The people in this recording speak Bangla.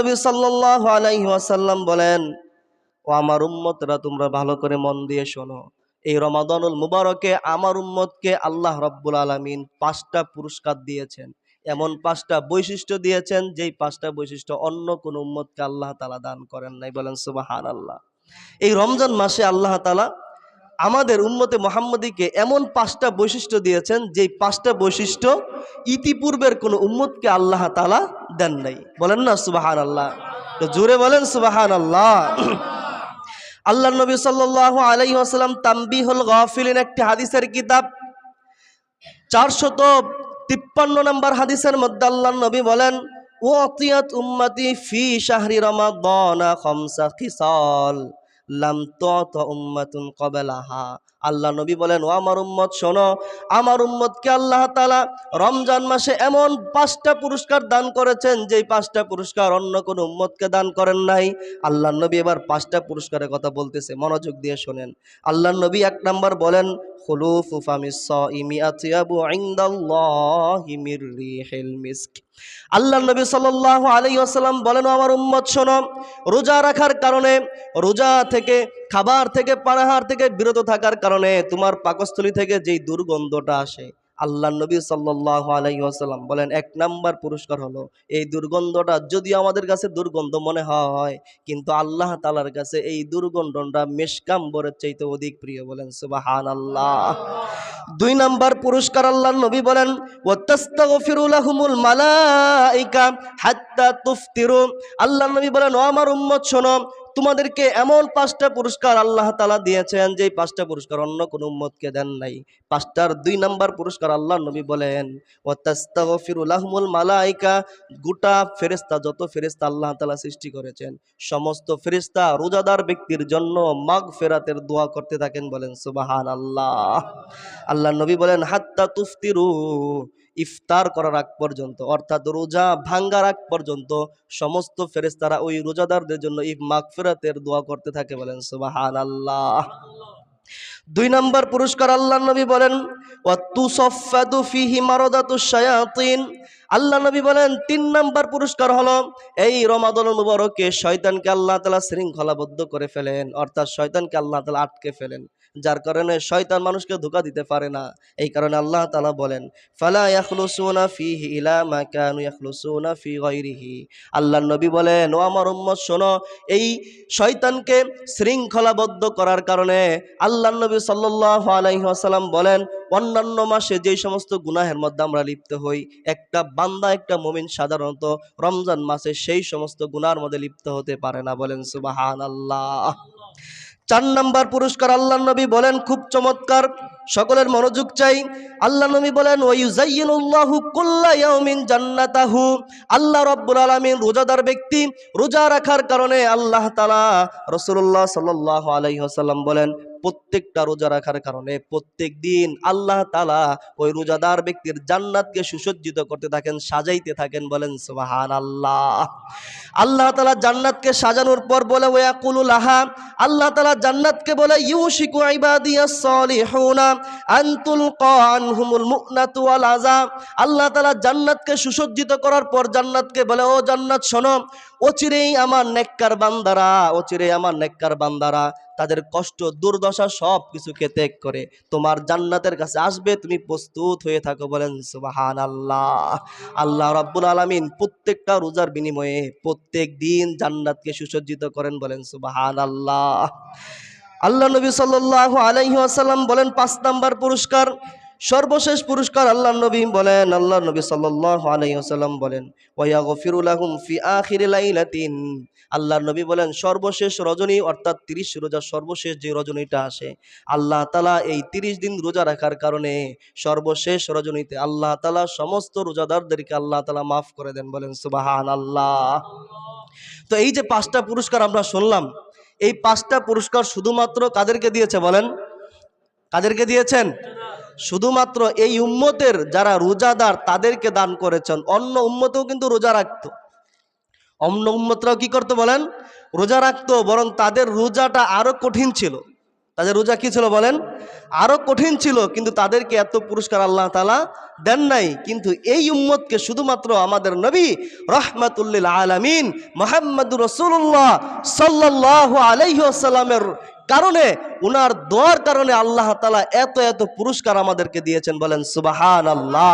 নবী বলেন, ও আমার উম্মতরা, তোমরা ভালো করে মন দিয়ে শোনো। এই রমাদানুল মুবারকে আমার উম্মতকে আল্লাহ রাব্বুল আলামিন পাঁচটা পুরস্কার দিয়েছেন। এমন পাঁচটা বৈশিষ্ট্য দিয়েছেন, যেই পাঁচটা বৈশিষ্ট্য অন্য কোন উম্মতকে আল্লাহ তাআলা দান করেন নাই। বলেন, সুবহানাল্লাহ। এই রমজান মাসে আল্লাহ তাআলা আমাদের উম্মতে মোহাম্মদীকে এমন পাঁচটা বৈশিষ্ট্য দিয়েছেন, যেই পাঁচটা বৈশিষ্ট্য ইতিপূর্বের কোন উম্মতকে আল্লাহ তাআলা দেন নাই। বলেন না, সুবহানাল্লাহ। তো জোরে বলেন, সুবহানাল্লাহ। আল্লাহ আল্লাহ নবী সাল্লাল্লাহু আলাইহি ওয়াসাল্লাম তানবিহুল গাফিলিন একটি হাদিসের কিতাব। চারশত তিপ্পান্ন নম্বর হাদিসের মধ্যে আল্লাহ নবী বলেন ওয়াতিয়াত উম্মতি লাম তুত আল্লাহ নবী বলেন, ও আমার উম্মত, শোনো, আমার উম্মতকে আল্লাহ তালা রমজান মাসে এমন পাঁচটা পুরস্কার দান করেছেন, যেই পাঁচটা পুরস্কার অন্য কোন উম্মতকে দান করেন নাই। আল্লাহ নবী এবার পাঁচটা পুরস্কারের কথা বলতেছে, মনোযোগ দিয়ে শোনেন। আল্লাহ নবী এক নাম্বার বলেন আল্লাহ নবী সাল্লাল্লাহু আলাইহি ওয়াসাল্লাম বলেন আমার উম্মত, শোনো, রোজা রাখার কারণে রোজা থেকে খাবার থেকে পানাহার থেকে বিরত থাকার কারণে তোমার পাকস্থলী থেকে যেই দুর্গন্ধটা আসে আল্লাহ নবী সাল্লাল্লাহু আলাইহি ওয়াসাল্লাম বলেন, এক নাম্বার পুরস্কার হলো এই দুর্গন্ধটা। যদি আমাদের কাছে দুর্গন্ধ মনে হয়, কিন্তু আল্লাহ তালার কাছে এই দুর্গন্ধটা মেশকাম্বরের চাইতে অধিক প্রিয় বলেন সুবাহান আল্লাহ দুই নাম্বার পুরস্কার আল্লাহ নবী বলেন আল্লাহ নবী বলেন, ও আমার উম্মত, শোনো তোমাদেরকে এমন পাঁচটা পুরস্কার আল্লাহ তালা দিয়েছেন যে পাঁচটা পুরস্কার অন্য কোনো উম্মতকে দেন নাই। পাঁচটার দুই নাম্বার পুরস্কার আল্লাহ নবী বলেন ওয়াতাস্তাগফিরুল মালাইকা গোটা ফেরেস্তা যত ফেরেস্তা আল্লাহ তালা সৃষ্টি করেছেন, সমস্ত ফেরেস্তা রোজাদার ব্যক্তির জন্য মাগ ফেরাতের দোয়া করতে থাকেন বলেন সুবাহান আল্লাহ আল্লাহ নবী বলেন, হাত্তা তুফতিরু ইফতার করার আগ পর্যন্ত, অর্থাৎ রোজা ভাঙ্গার আগ পর্যন্ত সমস্ত ফেরেস্তারা ওই রোজাদারদের জন্য ইফ মাগফিরাতের দোয়া করতে থাকে বলেন সুবাহান আল্লাহ দুই নম্বর পুরস্কার আল্লাহ নবী বলেন আল্লাহ নবী বলেন, তিন নাম্বার পুরস্কার হলো এই রমাদল মুবারকে শয়তানকে আল্লাহ তাআলা শৃঙ্খলাবদ্ধ করে ফেলেন, অর্থাৎ শয়তানকে আল্লাহ তাআলা আটকে ফেলেন। যার কারণে শয়তান মানুষকে ধোকা দিতে পারে না। এই কারণে আল্লাহ তালা বলেন, ফালা ফিহি ইলা ফি আল্লাহ নবী বলেন, ও আমার উম্মত, শোনো, এই শয়তানকে শৃঙ্খলাবদ্ধ করার কারণে আল্লাহ নবী সাল্লাল্লাহু আলাইহি ওয়াসাল্লাম বলেন, অন্যান্য মাসে যেই সমস্ত গুনাহের মধ্যে আমরা লিপ্ত হই, একটা বান্দা, একটা মুমিন সাধারণত রমজান মাসে সেই সমস্ত গুনার মধ্যে লিপ্ত হতে পারে না। বলেন, সুবহানাল্লাহ। চার নাম্বার পুরস্কার আল্লাহ নবী বলেন, খুব চমৎকার, সকলের মনোযোগ চাই। আল্লাহ নবী বলেন ওয়াইজাইয়িনুল্লাহু কুল্লা ইয়াউমিন জান্নাতাহু। আল্লাহ রাব্বুল আলামিন রোজাদার ব্যক্তি, রোজা রাখার কারণে আল্লাহ তাআলা রাসূলুল্লাহ সাল্লাল্লাহু আলাইহি ওয়াসাল্লাম বলেন প্রত্যেকটা রোজা রাখার কারণে প্রত্যেক দিন আল্লাহ তালা ওই রোজাদার ব্যক্তির জান্নাতকে সুসজ্জিত করতে থাকেন, সাজাইতে থাকেন বলেন, সুবহানাল্লাহ। আল্লাহ আল্লাহ তালা জান্নাতকে সাজানোর পর বলে, ওয়াকুলু লাহা। আল্লাহ তালা জান্নাতকে বলে, ইউশিকু ইবাদিয়াস সালিহুনা আন তুলকা আনহুমুল মুনাতু ওয়াল আল্লাহ তাআলা জান্নাতকে সুসজ্জিত করার পর জান্নাতকে বলে, ও জান্নাত শোনো, অচিরেই আমার নেককার বান্দারা, অচিরেই আমার নেককার বান্দারা তাদের কষ্ট, দুর্দশা সব কিছুকে ত্যাগ করে। তোমার জান্নাতের কাছে আসবে, তুমি প্রস্তুত হয়ে থাকো বলেন সুবাহান আল্লাহ আল্লাহ রাব্বুল আলমিন প্রত্যেকটা রোজার বিনিময়ে প্রত্যেক দিন জান্নাতকে সুসজ্জিত করেন বলেন সুবাহান আল্লাহ আল্লাহ নবী সাল্লাহ আলাইহি বলেন, পাঁচ নাম্বার পুরস্কার সর্বশেষ পুরস্কার আল্লাহ নবী বলেন আল্লাহ নবী ওয়াসাল্লাম বলেন লাহুম ফি আল্লাহ নবী বলেন, সর্বশেষ রজনী, অর্থাৎ তিরিশ রোজা সর্বশেষ যে রজনীটা আসে, আল্লাহ তালা এই তিরিশ দিন রোজা রাখার কারণে সর্বশেষ রজনীতে আল্লাহ তালা সমস্ত রোজাদারদেরকে আল্লাহ তালা মাফ করে দেন বলেন সুবাহান আল্লাহ তো এই যে পাঁচটা পুরস্কার আমরা শুনলাম, এই পাঁচটা পুরস্কার শুধুমাত্র কাদেরকে দিয়েছে বলেন? কাদেরকে দিয়েছেন? শুধুমাত্র এই উম্মতের যারা রোজাদার তাদেরকে দান করেছেন। অন্য উম্মতেও কিন্তু রোজা রাখত। অন্য উম্মতরাও কি করতো বলেন? রোজা রাখতো, বরং তাদের রোজাটা আরও কঠিন ছিল। তাদের রোজা কি ছিল বলেন? আরও কঠিন ছিল, কিন্তু তাদেরকে এত পুরস্কার আল্লাহ তালা দেন নাই। কিন্তু এই উম্মতকে শুধুমাত্র আমাদের নবী রহমাতুল্লিল আলামিন মোহাম্মদ রসুল্লাহ সাল্লাহ আলাইসাল্লামের কারণে উনার দোয়ার কারণে আল্লাহ তালা এত এত পুরস্কার আমাদেরকে দিয়েছেন বলেন সুবাহান আল্লাহ